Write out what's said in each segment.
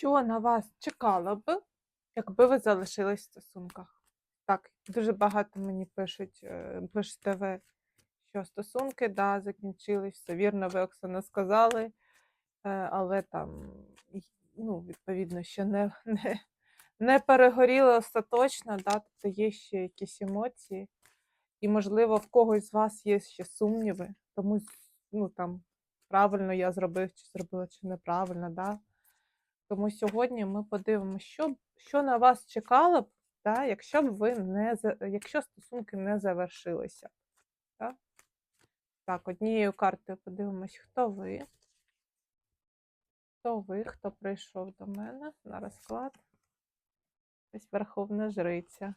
Що на вас чекало б, якби ви залишились в стосунках? Так, дуже багато мені пишуть, е, пишете ви, що стосунки, да, закінчились, все вірно, ви Оксана сказали, е, але там, ну, відповідно, ще не, не, не перегоріли остаточно, да, тобто є ще якісь емоції, і, можливо, в когось з вас є ще сумніви, тому ну, там, правильно я зробив, чи зробила, чи неправильно, да. Тому сьогодні ми подивимося, що, що на вас чекало б, да, якщо б ви не якщо стосунки не завершилися. Да? Так, однією картою подивимось, хто ви. Хто ви, хто прийшов до мене на розклад. Ось Верховна Жриця.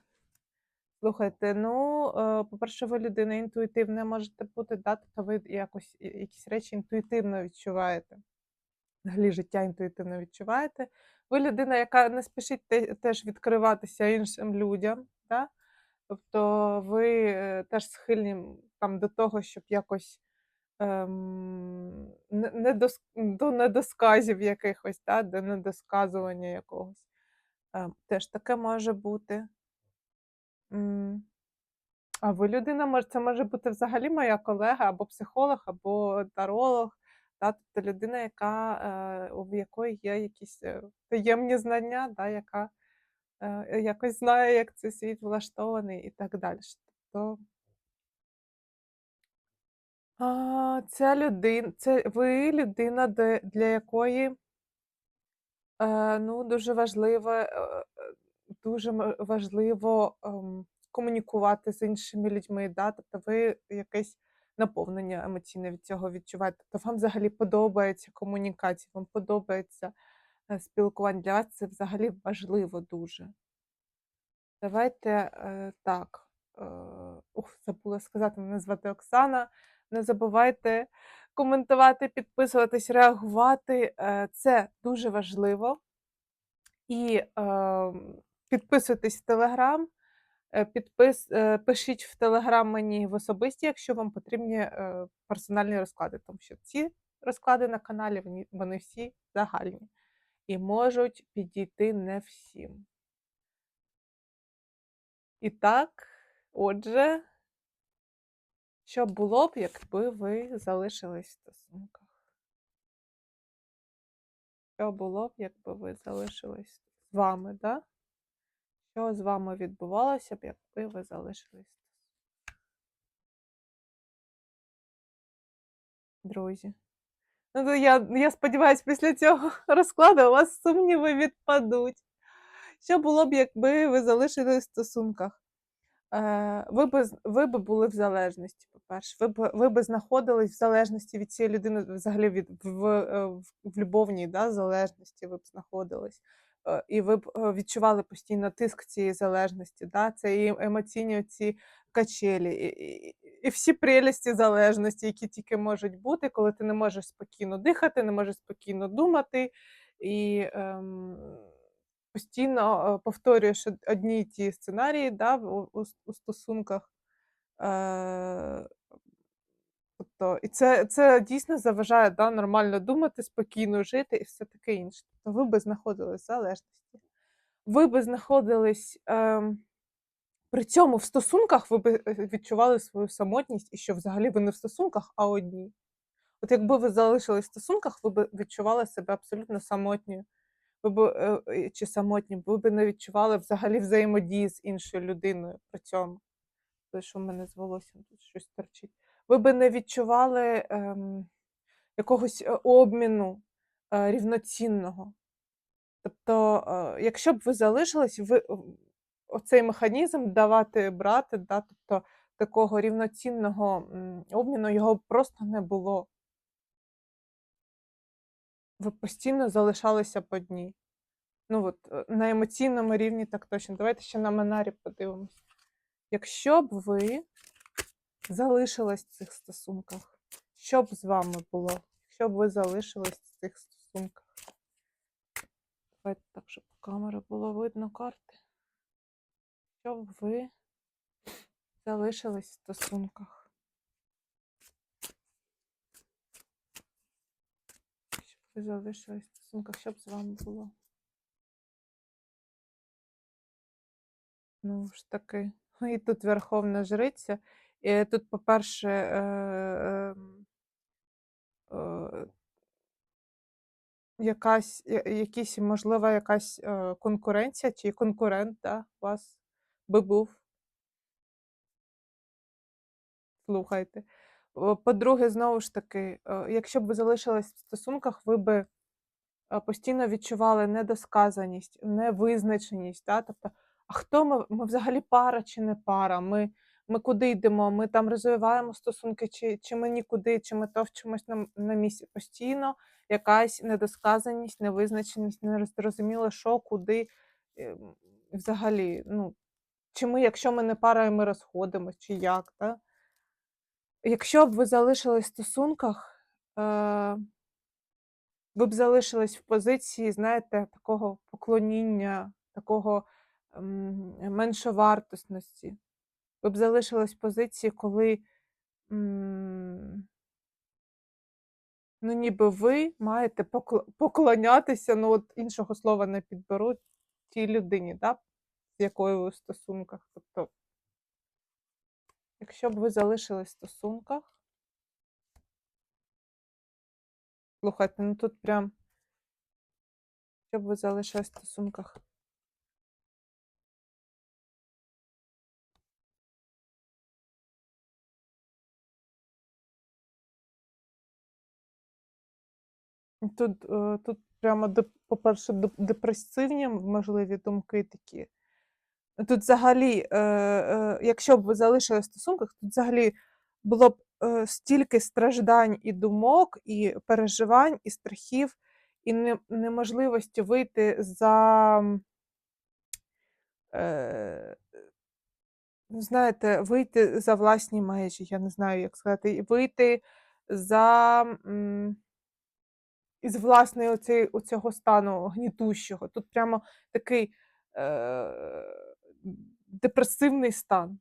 Слухайте, ну, е, по-перше, ви людина інтуїтивна можете бути, да, тобто ви якось якісь речі інтуїтивно відчуваєте. Взагалі життя інтуїтивно відчуваєте. Ви людина, яка не спішить теж відкриватися іншим людям. Да? Тобто ви е, теж схильні там, до того, щоб якось ем, не, дос, до недосказів якихось, да? до недосказування якогось. Ем, теж таке може бути. М, А ви людина, це може бути взагалі моя колега, або психолог, або таролог, та, тобто людина, яка, е, у якої є якісь е, таємні знання, да, яка е, якось знає, як цей світ влаштований і так далі. Тобто, ця людина, це ви людина, для якої ну, дуже важливо, дуже важливо ем, комунікувати з іншими людьми, да? тобто ви якесь наповнення емоційне від цього відчуваєте. Тобто вам взагалі подобається комунікація, вам подобається е, спілкування. Для вас це взагалі важливо дуже. Давайте е, так. Е, ух, забула сказати, мене звати Оксана. Не забувайте коментувати, підписуватись, реагувати. Це дуже важливо. І е, підписуйтесь в Телеграм, підпис, е, пишіть в Телеграм мені в особисті, якщо вам потрібні е, персональні розклади, тому що ці розклади на каналі вони, всі загальні і можуть підійти не всім. І так, отже, що було б, якби ви залишились в стосунках? Що було б, якби ви залишились з вами, да? Що з вами відбувалося б, якби ви залишились? Друзі. Ну, я, я сподіваюся, після цього розкладу у вас сумніви відпадуть. Що було б, якби ви залишились в стосунках? Е, ви з- ви би були в залежності, по-перше. Ви б, ви би знаходились в залежності від цієї людини, взагалі від, в, е, в, в любовній да, залежності ви б знаходились. Е, І ви б е, відчували постійно тиск цієї залежності, да? це і емоційні ці качелі, і, і, і всі прелісті залежності, які тільки можуть бути, коли ти не можеш спокійно дихати, не можеш спокійно думати. І ем, постійно е, повторюєш одні й ті сценарії да, у, у у стосунках. Е, тобто, і це, це дійсно заважає да, нормально думати, спокійно жити і все таке інше. Тобто ви би знаходились в залежності. Ви би знаходились ем, при цьому в стосунках, ви би е, відчували свою самотність і що взагалі ви не в стосунках, а одні. От якби ви залишились в стосунках, ви б відчували себе абсолютно самотньою. Ви б е, е, чи самотні, ви б не відчували взагалі взаємодії з іншою людиною при цьому. Те, що в мене з волоссям тут щось торчить. Ви б не відчували ем, якогось е, обміну е, рівноцінного. Тобто, е, якщо б ви залишились, ви оцей механізм давати брати, да, тобто такого рівноцінного обміну його просто не було. Ви постійно залишалися б одні. Ну от е, на емоційному рівні так точно. Давайте ще на Менарі подивимось. Якщо б ви залишилась в цих стосунках. Що б з вами було? Якщо б ви залишились в цих стосунках? Давайте так, щоб у камери було видно карти. Що б ви залишились в стосунках? Щоб ви залишились в стосунках, що б з вами було? Ну ж таки, і тут Верховна Жриця. І тут, по-перше, е, ем, е, якась, якісь, можливо, якась е, конкуренція чи конкурент да, у вас би був. Слухайте. По-друге, знову ж таки, е, якщо б ви залишились в стосунках, ви би е, постійно відчували недосказаність, невизначеність. Да? Тобто, а хто ми? Ми взагалі пара чи не пара? Ми, ми куди йдемо? Ми там розвиваємо стосунки, чи, чи ми нікуди, чи ми товчимось на, на місці. Постійно якась недосказаність, невизначеність, не зрозуміло, що, куди. Е, Взагалі, ну, чи ми, якщо ми не пара, і ми розходимось, чи як, да? Якщо б ви залишились в стосунках, е, ви б залишились в позиції, знаєте, такого поклоніння, такого меншовартосності. Ви б залишились в позиції, коли ну, ніби ви маєте поклонятися, ну от іншого слова не підберу, тій людині, да, з якою ви в стосунках. Тобто, якщо б ви залишились в стосунках, слухайте, ну тут прям, якщо б ви залишились в стосунках. Тут, е, тут прямо, по-перше, депресивні можливі думки такі. Тут взагалі, е, е, якщо б ви залишились в стосунках, тут взагалі було б стільки страждань і думок, і переживань, і страхів, і неможливості вийти за, ну, знаєте, вийти за власні межі, я не знаю, як сказати, вийти за. Із власної оцей, оцього стану гнітущого. Тут прямо такий е, депресивний стан.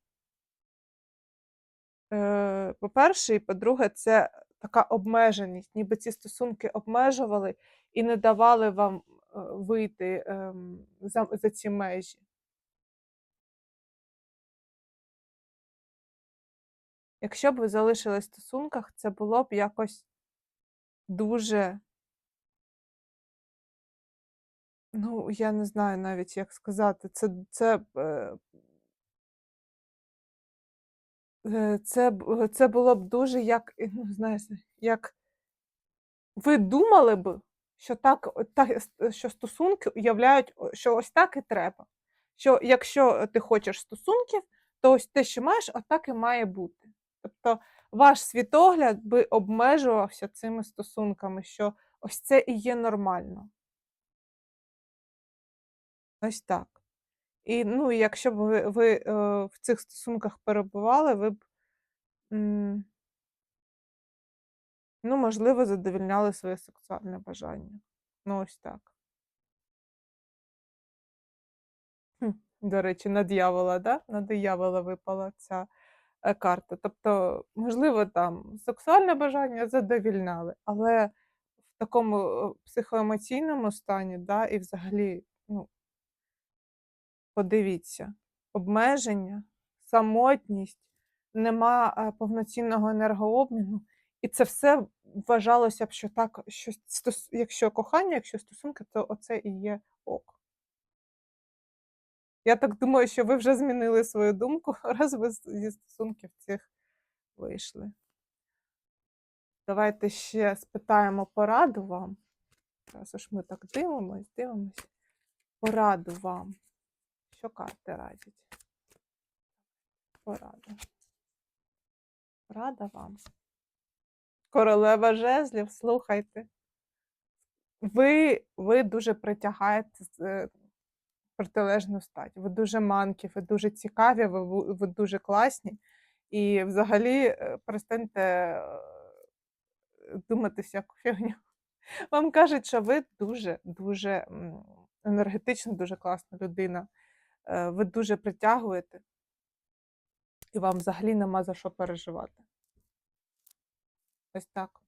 Е, По-перше, і по-друге, це така обмеженість, ніби ці стосунки обмежували і не давали вам е, вийти ем, за, за ці межі. Якщо б ви залишились в стосунках, це було б якось дуже Ну, я не знаю навіть, як сказати. Це це, е, е, це, б- це було б дуже як, е, ну, знаєш, як ви думали б, що так, с- що стосунки уявляють, о, що ось так і треба. Що якщо ти хочеш стосунків, то ось те, що маєш, отак і має бути. Тобто ваш світогляд би обмежувався цими стосунками, що ось це і є нормально. Ось так. І, ну, якщо б ви, ви е, в цих стосунках перебували, ви б, м, ну, можливо, задовільняли своє сексуальне бажання. Ну, ось так. Хм, До речі, на дьявола, да? На диявола випала ця е, карта. Тобто, можливо, там сексуальне бажання задовільняли, але в такому е, психоемоційному стані, да, і взагалі, ну, Подивіться, обмеження, самотність, нема е, повноцінного енергообміну, і це все вважалося б, що так, що якщо кохання, якщо стосунки, то оце і є ок. Я так думаю, що ви вже змінили свою думку, раз ви зі стосунків цих вийшли. Давайте ще спитаємо пораду вам. Раз уж ми так дивимось, дивимось. Пораду вам. Що карти радять? Порада. Порада вам. Королева жезлів, слухайте. Ви, ви дуже притягаєте е, протилежну стать. Ви дуже манкі, ви дуже цікаві, ви, ви дуже класні. І взагалі е, перестаньте е, думати всяку фігню. Вам кажуть, що ви дуже, дуже м, енергетична, дуже класна людина. Е, Ви дуже притягуєте, і вам взагалі нема за що переживати. Ось так.